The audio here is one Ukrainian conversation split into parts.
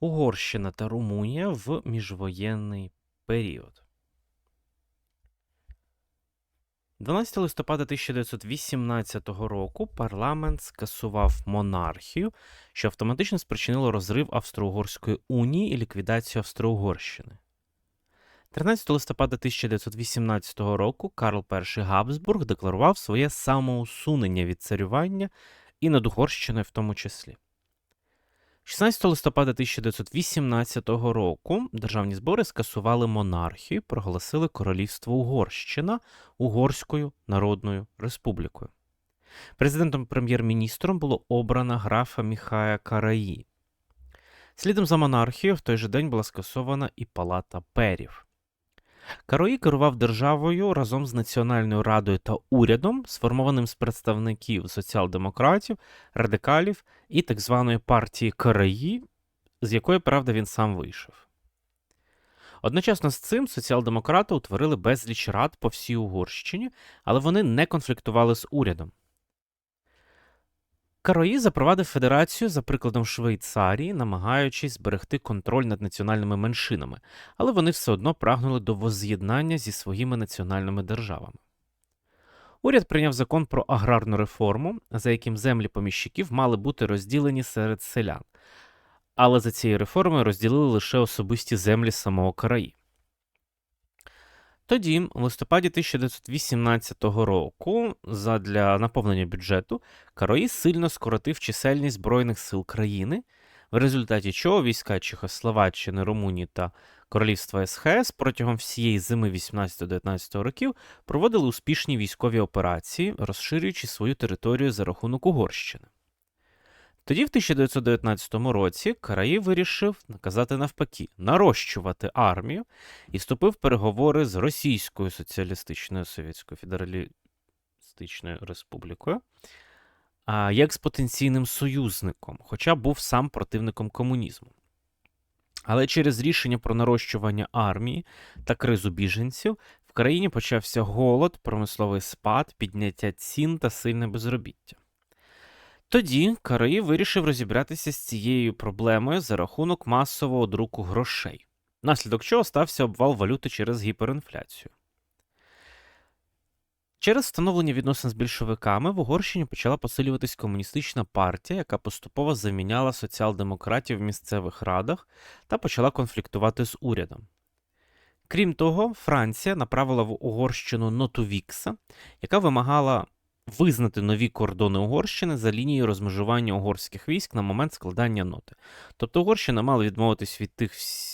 Угорщина та Румунія в міжвоєнний період. 12 листопада 1918 року парламент скасував монархію, що автоматично спричинило розрив Австро-Угорської унії і ліквідацію Австро-Угорщини. 13 листопада 1918 року Карл І Габсбург декларував своє самоусунення від царювання і над Угорщиною в тому числі. 16 листопада 1918 року державні збори скасували монархію, проголосили Королівство Угорщина Угорською Народною Республікою. Президентом прем'єр-міністром було обрано графа Міхая Караї. Слідом за монархією в той же день була скасована і Палата перів. Карої керував державою разом з Національною радою та урядом, сформованим з представників соціал-демократів, радикалів і так званої партії Караї, з якої, правда, він сам вийшов. Одночасно з цим соціал-демократи утворили безліч рад по всій Угорщині, але вони не конфліктували з урядом. Карої запровадив федерацію за прикладом Швейцарії, намагаючись зберегти контроль над національними меншинами, але вони все одно прагнули до воз'єднання зі своїми національними державами. Уряд прийняв закон про аграрну реформу, за яким землі поміщиків мали бути розділені серед селян, але за цією реформою розділили лише особисті землі самого Караї. Тоді, в листопаді 1918 року, задля наповнення бюджету, Карої сильно скоротив чисельність Збройних сил країни, в результаті чого війська Чехословаччини, Румунії та Королівства СХС протягом всієї зими 18-19 років проводили успішні військові операції, розширюючи свою територію за рахунок Угорщини. Тоді, в 1919 році, Караї вирішив наказати навпаки нарощувати армію і вступив в переговори з Російською Соціалістичною Совєтською Федералістичною Республікою а, як з потенційним союзником, хоча був сам противником комунізму. Але через рішення про нарощування армії та кризу біженців в країні почався голод, промисловий спад, підняття цін та сильне безробіття. Тоді Караї вирішив розібратися з цією проблемою за рахунок масового друку грошей, наслідок чого стався обвал валюти через гіперінфляцію. Через встановлення відносин з більшовиками в Угорщині почала посилюватись комуністична партія, яка поступово заміняла соціал-демократів в місцевих радах та почала конфліктувати з урядом. Крім того, Франція направила в Угорщину ноту Вікса, яка вимагала визнати нові кордони Угорщини за лінією розмежування угорських військ на момент складання ноти. Тобто Угорщина мала відмовитись від тих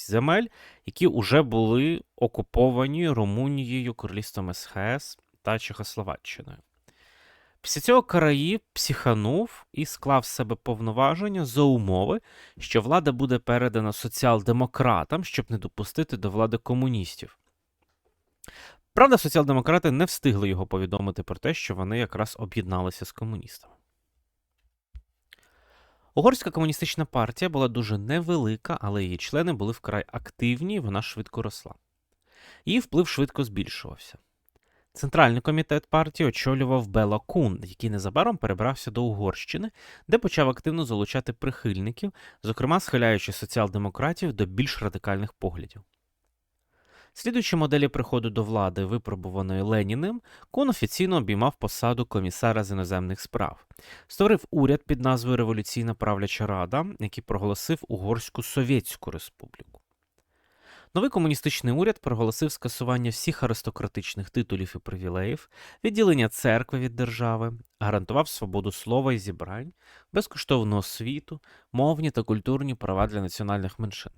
земель, які вже були окуповані Румунією, Королівством СХС та Чехословаччиною. Після цього Караї психанув і склав в себе повноваження за умови, що влада буде передана соціал-демократам, щоб не допустити до влади комуністів. Правда, соціал-демократи не встигли його повідомити про те, що вони якраз об'єдналися з комуністами. Угорська комуністична партія була дуже невелика, але її члени були вкрай активні і вона швидко росла. Її вплив швидко збільшувався. Центральний комітет партії очолював Бела Кун, який незабаром перебрався до Угорщини, де почав активно залучати прихильників, зокрема схиляючи соціал-демократів до більш радикальних поглядів. Слідуючи моделі приходу до влади, випробуваної Леніним, Кун офіційно обіймав посаду комісара з іноземних справ, створив уряд під назвою Революційна правляча рада, який проголосив Угорську Совєтську Республіку. Новий комуністичний уряд проголосив скасування всіх аристократичних титулів і привілеїв, відділення церкви від держави, гарантував свободу слова і зібрань, безкоштовну освіту, мовні та культурні права для національних меншин.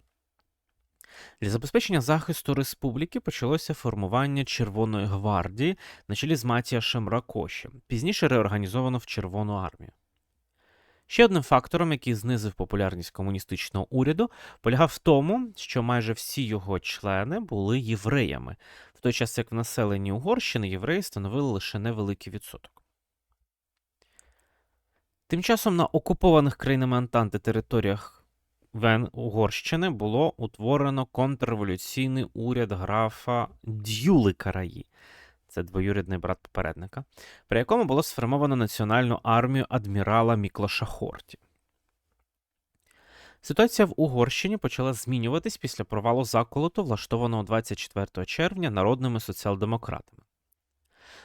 Для забезпечення захисту республіки почалося формування Червоної гвардії на чолі з Матіашем Ракоші, пізніше реорганізовано в Червону армію. Ще одним фактором, який знизив популярність комуністичного уряду, полягав в тому, що майже всі його члени були євреями, в той час як в населенні Угорщини євреї становили лише невеликий відсоток. Тим часом на окупованих країнами Антанти територіях Вен Угорщини було утворено контрреволюційний уряд графа Дюли Караї, це двоюрідний брат попередника, при якому було сформовано національну армію адмірала Міклоша Хорті. Ситуація в Угорщині почала змінюватись після провалу заколоту, влаштованого 24 червня народними соціал-демократами.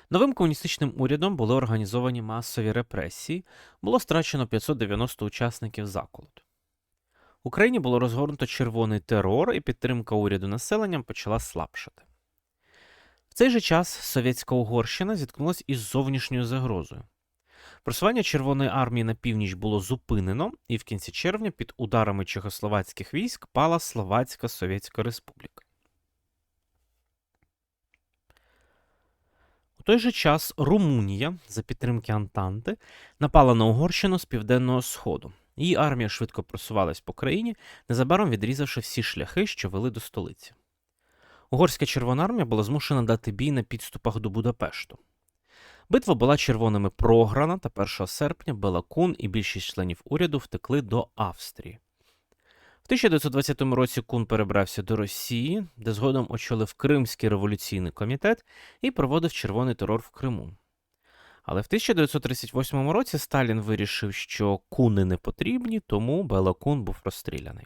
Новим комуністичним урядом були організовані масові репресії, було страчено 590 учасників заколоту. Україні було розгорнуто червоний терор, і підтримка уряду населенням почала слабшати. В цей же час совєтська Угорщина зіткнулася із зовнішньою загрозою. Просування Червоної армії на північ було зупинено, і в кінці червня під ударами чехословацьких військ пала Словацька Совєтська Республіка. У той же час Румунія за підтримки Антанти напала на Угорщину з південного сходу. Її армія швидко просувалась по країні, незабаром відрізавши всі шляхи, що вели до столиці. Угорська Червона армія була змушена дати бій на підступах до Будапешту. Битва була червоними програна, та 1 серпня Белакун і більшість членів уряду втекли до Австрії. В 1920 році Кун перебрався до Росії, де згодом очолив Кримський революційний комітет і проводив червоний терор в Криму. Але в 1938 році Сталін вирішив, що куни не потрібні, тому Белакун був розстріляний.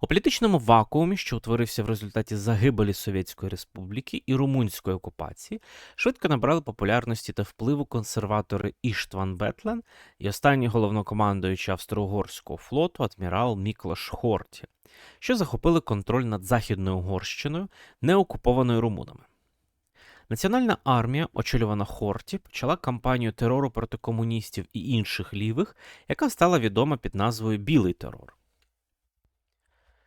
У політичному вакуумі, що утворився в результаті загибелі Совєтської Республіки і румунської окупації, швидко набрали популярності та впливу консерватори Іштван Бетлен і останній головнокомандуючий Австро-Угорського флоту адмірал Міклош Хорті, що захопили контроль над Західною Угорщиною, не окупованою румунами. Національна армія, очолювана Хорті, почала кампанію терору проти комуністів і інших лівих, яка стала відома під назвою Білий терор.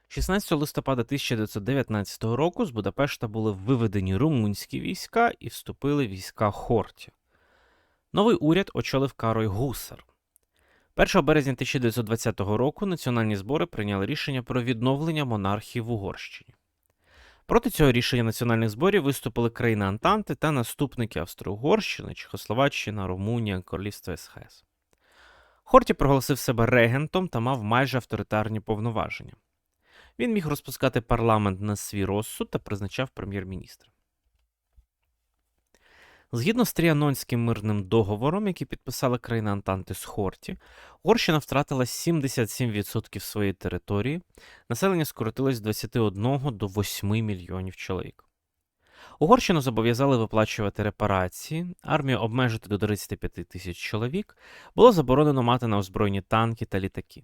16 листопада 1919 року з Будапешта були виведені румунські війська і вступили війська Хорті. Новий уряд очолив Карой Гусар. 1 березня 1920 року національні збори прийняли рішення про відновлення монархії в Угорщині. Проти цього рішення національних зборів виступили країни Антанти та наступники Австро-Угорщини, Чехословаччина, Румунія, Королівство СХС. Хорті проголосив себе регентом та мав майже авторитарні повноваження. Він міг розпускати парламент на свій розсуд та призначав прем'єр-міністра. Згідно з Тріанонським мирним договором, який підписали країни Антанти з Хорті, Угорщина втратила 77% своєї території, населення скоротилось з 21 до 8 мільйонів чоловік. Угорщину зобов'язали виплачувати репарації, армію обмежити до 35 тисяч чоловік, було заборонено мати на озброєнні танки та літаки.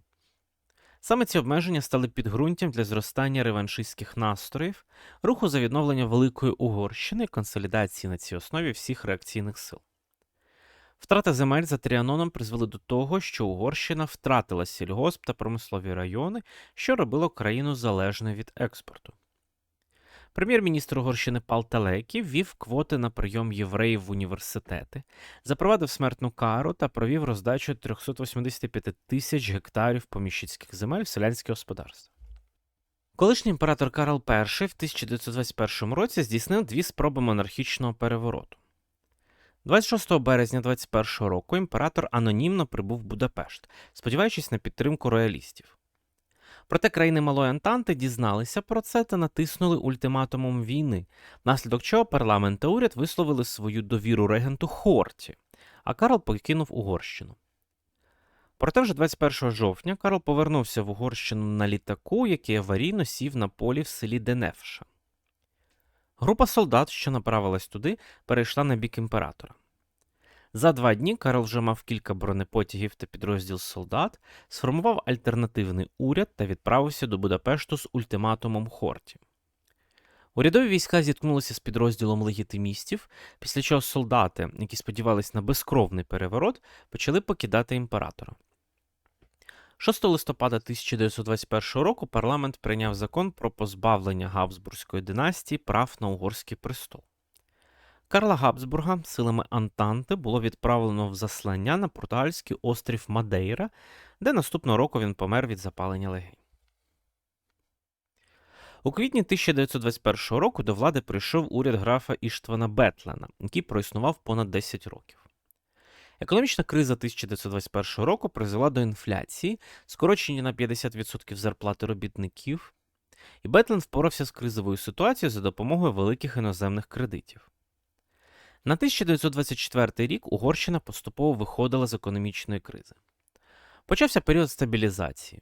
Саме ці обмеження стали підґрунтям для зростання реваншистських настроїв, руху за відновлення Великої Угорщини консолідації на цій основі всіх реакційних сил. Втрата земель за Тріаноном призвели до того, що Угорщина втратила сільгосп та промислові райони, що робило країну залежною від експорту. Прем'єр-міністр Угорщини Пал Телекі ввів квоти на прийом євреїв в університети, запровадив смертну кару та провів роздачу 385 тисяч гектарів поміщицьких земель в селянське господарство. Колишній імператор Карл І в 1921 році здійснив дві спроби монархічного перевороту. 26 березня 21 року імператор анонімно прибув в Будапешт, сподіваючись на підтримку роялістів. Проте країни Малої Антанти дізналися про це та натиснули ультиматумом війни, внаслідок чого парламент та уряд висловили свою довіру регенту Хорті, а Карл покинув Угорщину. Проте вже 21 жовтня Карл повернувся в Угорщину на літаку, який аварійно сів на полі в селі Деневша. Група солдат, що направилась туди, перейшла на бік імператора. За два дні Карл вже мав кілька бронепотягів та підрозділ солдат, сформував альтернативний уряд та відправився до Будапешту з ультиматумом Хорті. Урядові війська зіткнулися з підрозділом легітимістів, після чого солдати, які сподівалися на безкровний переворот, почали покидати імператора. 6 листопада 1921 року парламент прийняв закон про позбавлення Габсбурзької династії прав на угорський престол. Карла Габсбурга силами Антанти було відправлено в заслання на португальський острів Мадейра, де наступного року він помер від запалення легень. У квітні 1921 року до влади прийшов уряд графа Іштвана Бетлена, який проіснував понад 10 років. Економічна криза 1921 року призвела до інфляції, скорочення на 50% зарплати робітників, і Бетлен впорався з кризовою ситуацією за допомогою великих іноземних кредитів. На 1924 рік Угорщина поступово виходила з економічної кризи. Почався період стабілізації.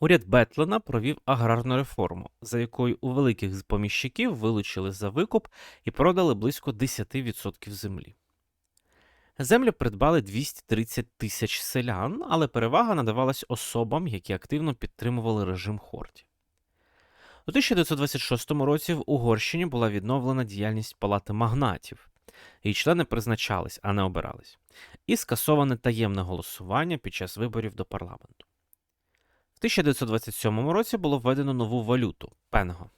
Уряд Бетлена провів аграрну реформу, за якою у великих поміщиків вилучили за викуп і продали близько 10% землі. Землю придбали 230 тисяч селян, але перевага надавалась особам, які активно підтримували режим Хорті. У 1926 році в Угорщині була відновлена діяльність палати магнатів. Її члени призначались, а не обирались, і скасоване таємне голосування під час виборів до парламенту. В 1927 році було введено нову валюту пенго.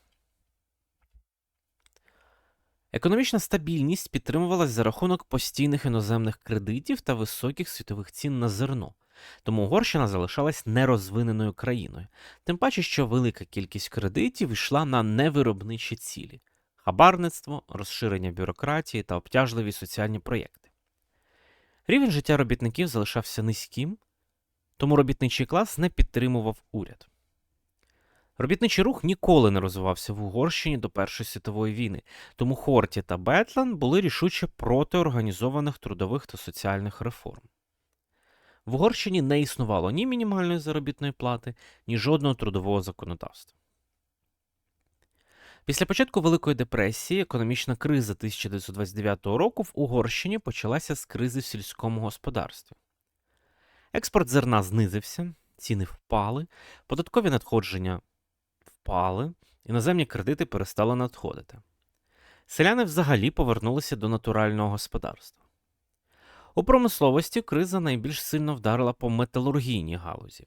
Економічна стабільність підтримувалась за рахунок постійних іноземних кредитів та високих світових цін на зерно, тому Угорщина залишалась нерозвиненою країною, тим паче, що велика кількість кредитів йшла на невиробничі цілі хабарництво, розширення бюрократії та обтяжливі соціальні проєкти. Рівень життя робітників залишався низьким, тому робітничий клас не підтримував уряд. Робітничий рух ніколи не розвивався в Угорщині до Першої світової війни, тому Хорті та Бетлен були рішуче проти організованих трудових та соціальних реформ. В Угорщині не існувало ні мінімальної заробітної плати, ні жодного трудового законодавства. Після початку Великої депресії економічна криза 1929 року в Угорщині почалася з кризи в сільському господарстві. Експорт зерна знизився, ціни впали, податкові надходження впали, іноземні кредити перестали надходити. Селяни взагалі повернулися до натурального господарства. У промисловості криза найбільш сильно вдарила по металургійній галузі.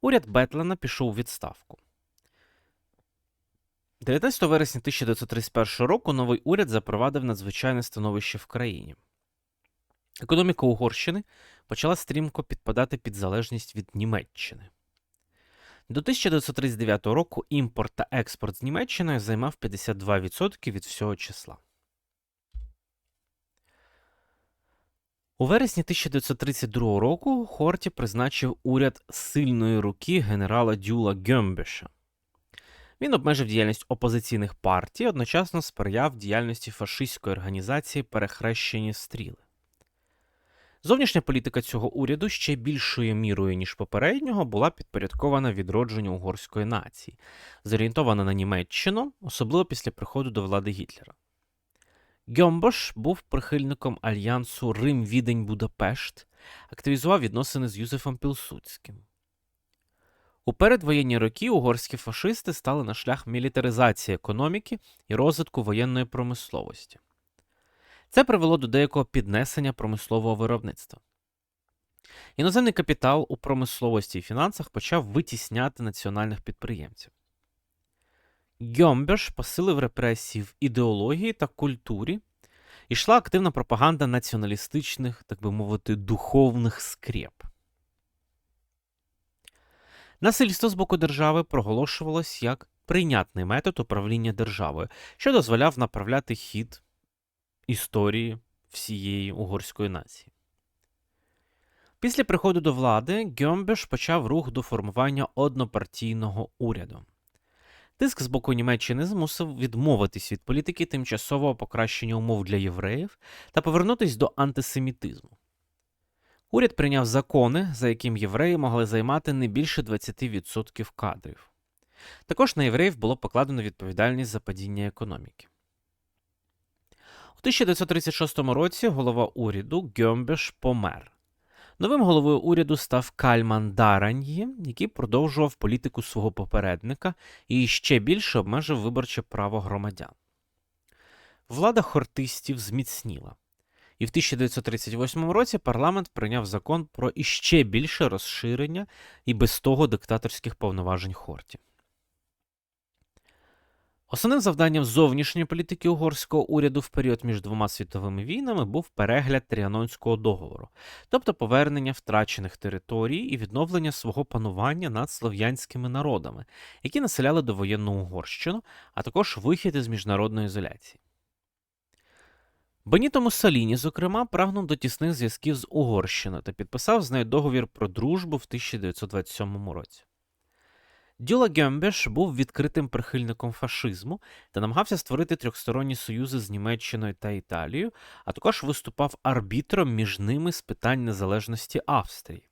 Уряд Бетлена пішов у відставку. 19 вересня 1931 року новий уряд запровадив надзвичайне становище в країні. Економіка Угорщини почала стрімко підпадати під залежність від Німеччини. До 1939 року імпорт та експорт з Німеччиною займав 52% від всього числа. У вересні 1932 року Хорті призначив уряд сильної руки генерала Дюла Гьомбеша. Він обмежив діяльність опозиційних партій, одночасно сприяв діяльності фашистської організації Перехрещені стріли. Зовнішня політика цього уряду ще більшою мірою, ніж попереднього, була підпорядкована відродженню угорської нації, зорієнтована на Німеччину, особливо після приходу до влади Гітлера. Гьомбош був прихильником альянсу Рим Відень Будапешт, активізував відносини з Юзефом Пілсудським. У передвоєнні роки угорські фашисти стали на шлях мілітаризації економіки і розвитку воєнної промисловості. Це привело до деякого піднесення промислового виробництва. Іноземний капітал у промисловості і фінансах почав витісняти національних підприємців. Гьомбеш посилив репресії в ідеології та культурі, йшла активна пропаганда націоналістичних, так би мовити, духовних скреп. Насильство з боку держави проголошувалось як прийнятний метод управління державою, що дозволяв направляти хід історії всієї угорської нації. Після приходу до влади Гьомбеш почав рух до формування однопартійного уряду. Тиск з боку Німеччини змусив відмовитись від політики тимчасового покращення умов для євреїв та повернутись до антисемітизму. Уряд прийняв закони, за яким євреї могли займати не більше 20% кадрів. Також на євреїв було покладено відповідальність за падіння економіки. У 1936 році голова уряду Гьомбеш помер. Новим головою уряду став Кальман Дараньї, який продовжував політику свого попередника і ще більше обмежив виборче право громадян. Влада хортистів зміцніла. І в 1938 році парламент прийняв закон про іще більше розширення і без того диктаторських повноважень Хорті. Основним завданням зовнішньої політики угорського уряду в період між двома світовими війнами був перегляд Тріанонського договору, тобто повернення втрачених територій і відновлення свого панування над слов'янськими народами, які населяли довоєнну Угорщину, а також вихід із міжнародної ізоляції. Беніто Муссоліні, зокрема, прагнув до тісних зв'язків з Угорщиною та підписав з нею договір про дружбу в 1927 році. Дюла Гембеш був відкритим прихильником фашизму та намагався створити трьохсторонні союзи з Німеччиною та Італією, а також виступав арбітром між ними з питань незалежності Австрії.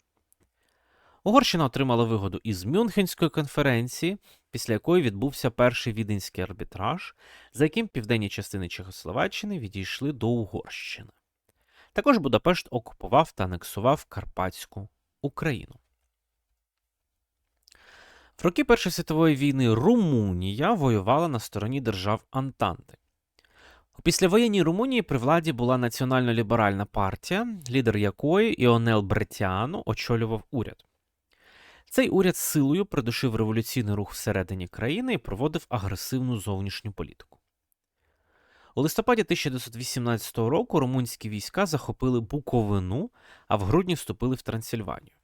Угорщина отримала вигоду із Мюнхенської конференції, після якої відбувся перший віденський арбітраж, за яким південні частини Чехословаччини відійшли до Угорщини. Також Будапешт окупував та анексував Карпатську Україну. В роки Першої світової війни Румунія воювала на стороні держав Антанти. У післявоєнній Румунії при владі була національно-ліберальна партія, лідер якої Іонел Бретіано очолював уряд. Цей уряд силою придушив революційний рух всередині країни і проводив агресивну зовнішню політику. У листопаді 1918 року румунські війська захопили Буковину, а в грудні вступили в Трансильванію.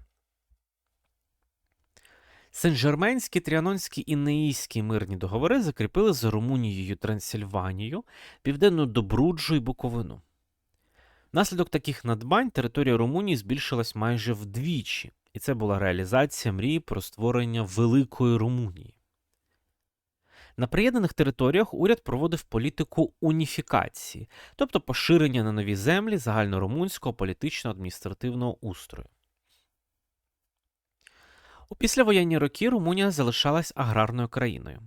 Сен-Жерменські, Тріанонські і Неїські мирні договори закріпили за Румунією Трансильванію, Південну Добруджу і Буковину. Внаслідок таких надбань територія Румунії збільшилась майже вдвічі, і це була реалізація мрії про створення Великої Румунії. На приєднаних територіях уряд проводив політику уніфікації, тобто поширення на нові землі загальнорумунського політично-адміністративного устрою. У післявоєнні роки Румунія залишалась аграрною країною.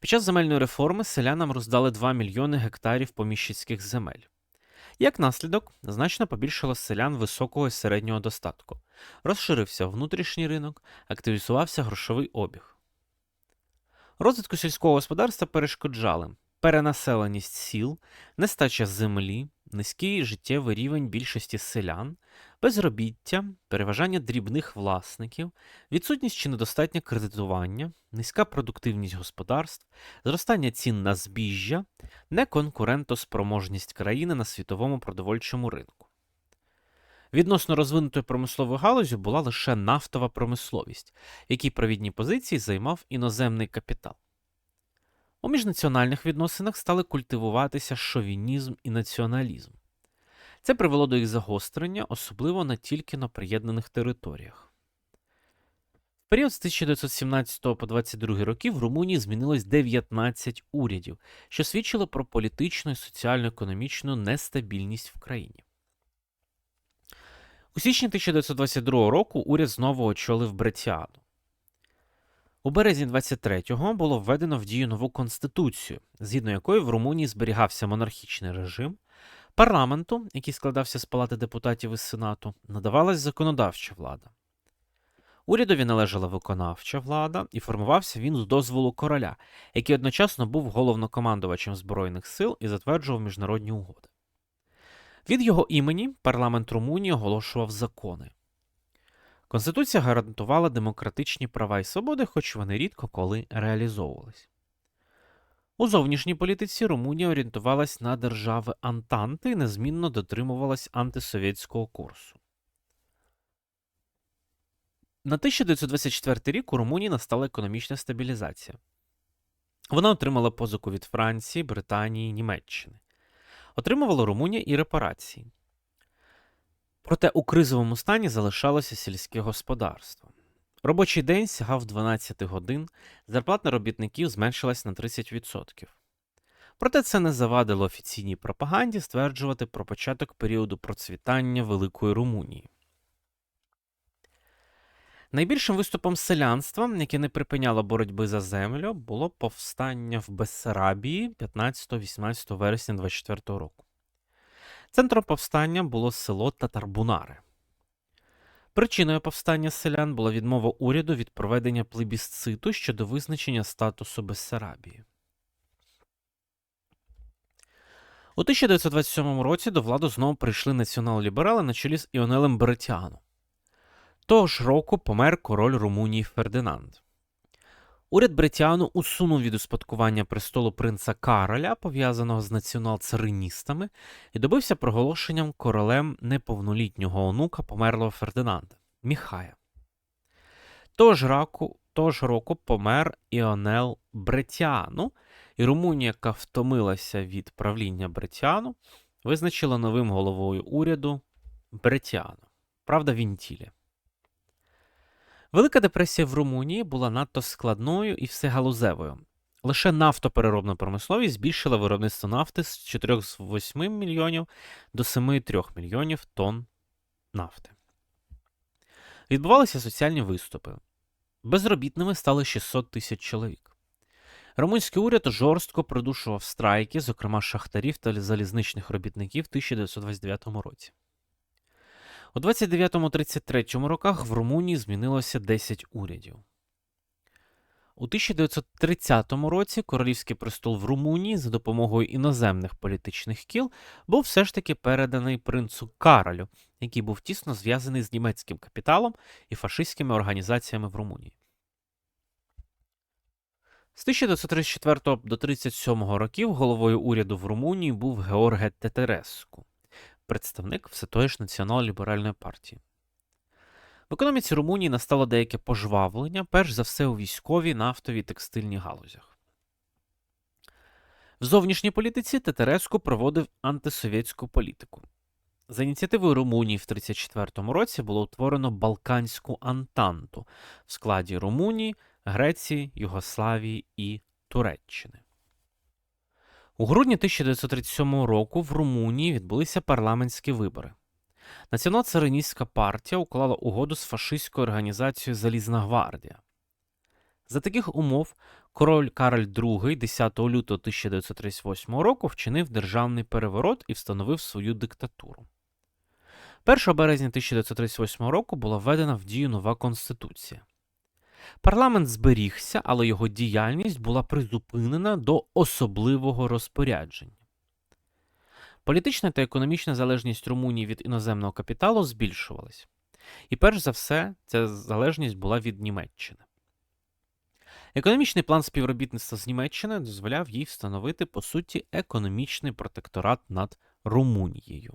Під час земельної реформи селянам роздали 2 мільйони гектарів поміщицьких земель. Як наслідок, значно побільшало селян високого і середнього достатку, розширився внутрішній ринок, активізувався грошовий обіг. Розвитку сільського господарства перешкоджали перенаселеність сіл, нестача землі, низький життєвий рівень більшості селян, безробіття, переважання дрібних власників, відсутність чи недостатнє кредитування, низька продуктивність господарств, зростання цін на збіжжя, неконкурентоспроможність країни на світовому продовольчому ринку. Відносно розвинутою промисловою галузю була лише нафтова промисловість, якій провідні позиції займав іноземний капітал. У міжнаціональних відносинах стали культивуватися шовінізм і націоналізм. Це привело до їх загострення, особливо на тільки на приєднаних територіях. В період з 1917 по 22 роки в Румунії змінилось 19 урядів, що свідчило про політичну і соціально-економічну нестабільність в країні. У січні 1922 року уряд знову очолив Бретіану. У березні 23-го було введено в дію нову конституцію, згідно якої в Румунії зберігався монархічний режим, парламенту, який складався з палати депутатів із Сенату, надавалась законодавча влада. Урядові належала виконавча влада, і формувався він з дозволу короля, який одночасно був головнокомандувачем Збройних сил і затверджував міжнародні угоди. Від його імені парламент Румунії оголошував закони. Конституція гарантувала демократичні права і свободи, хоч вони рідко коли реалізовувались. У зовнішній політиці Румунія орієнтувалась на держави Антанти і незмінно дотримувалась антисовєтського курсу. На 1924 рік у Румунії настала економічна стабілізація. Вона отримала позику від Франції, Британії, Німеччини. Отримувала Румунія і репарації. Проте у кризовому стані залишалося сільське господарство. Робочий день сягав 12 годин, зарплата робітників зменшилась на 30%. Проте це не завадило офіційній пропаганді стверджувати про початок періоду процвітання Великої Румунії. Найбільшим виступом селянства, яке не припиняло боротьби за землю, було повстання в Бессарабії 15-18 вересня 24 року. Центром повстання було село Татарбунари. Причиною повстання селян була відмова уряду від проведення плебісциту щодо визначення статусу Бессарабії. У 1927 році до влади знову прийшли націонал-ліберали на чолі з Іонелем Беретіану. Того ж року помер король Румунії Фердинанд. Уряд Бретіану усунув від успадкування престолу принца Кароля, пов'язаного з націонал-цариністами, і добився проголошенням королем неповнолітнього онука померлого Фердинанда Міхая. Того ж, раку, того ж року помер Іонел Бретіану, і Румунія, яка втомилася від правління Бретіану, визначила новим головою уряду Бретіану, правда, Вінтілі. Велика депресія в Румунії була надто складною і всегалузевою. Лише нафтопереробна промисловість збільшила виробництво нафти з 4,8 мільйонів до 7,3 мільйонів тонн нафти. Відбувалися соціальні виступи. Безробітними стали 600 тисяч чоловік. Румунський уряд жорстко придушував страйки, зокрема шахтарів та залізничних робітників в 1929 році. У 29-33 роках в Румунії змінилося 10 урядів. У 1930 році королівський престол в Румунії за допомогою іноземних політичних кіл був все ж таки переданий принцу Каролю, який був тісно зв'язаний з німецьким капіталом і фашистськими організаціями в Румунії. З 1934 до 1937 років головою уряду в Румунії був Георге Тетереску, представник все ж націонал-ліберальної партії. В економіці Румунії настало деяке пожвавлення, перш за все у військовій, нафтовій текстильній галузях. В зовнішній політиці Тетереску проводив антисовєтську політику. За ініціативою Румунії в 1934 році було утворено Балканську Антанту в складі Румунії, Греції, Югославії і Туреччини. У грудні 1937 року в Румунії відбулися парламентські вибори. Націонал-цариністська партія уклала угоду з фашистською організацією Залізна гвардія. За таких умов король Кароль II 10 лютого 1938 року вчинив державний переворот і встановив свою диктатуру. 1 березня 1938 року була введена в дію нова конституція. Парламент зберігся, але його діяльність була призупинена до особливого розпорядження. Політична та економічна залежність Румунії від іноземного капіталу збільшувалась. І перш за все, ця залежність була від Німеччини. Економічний план співробітництва з Німеччиною дозволяв їй встановити, по суті, економічний протекторат над Румунією.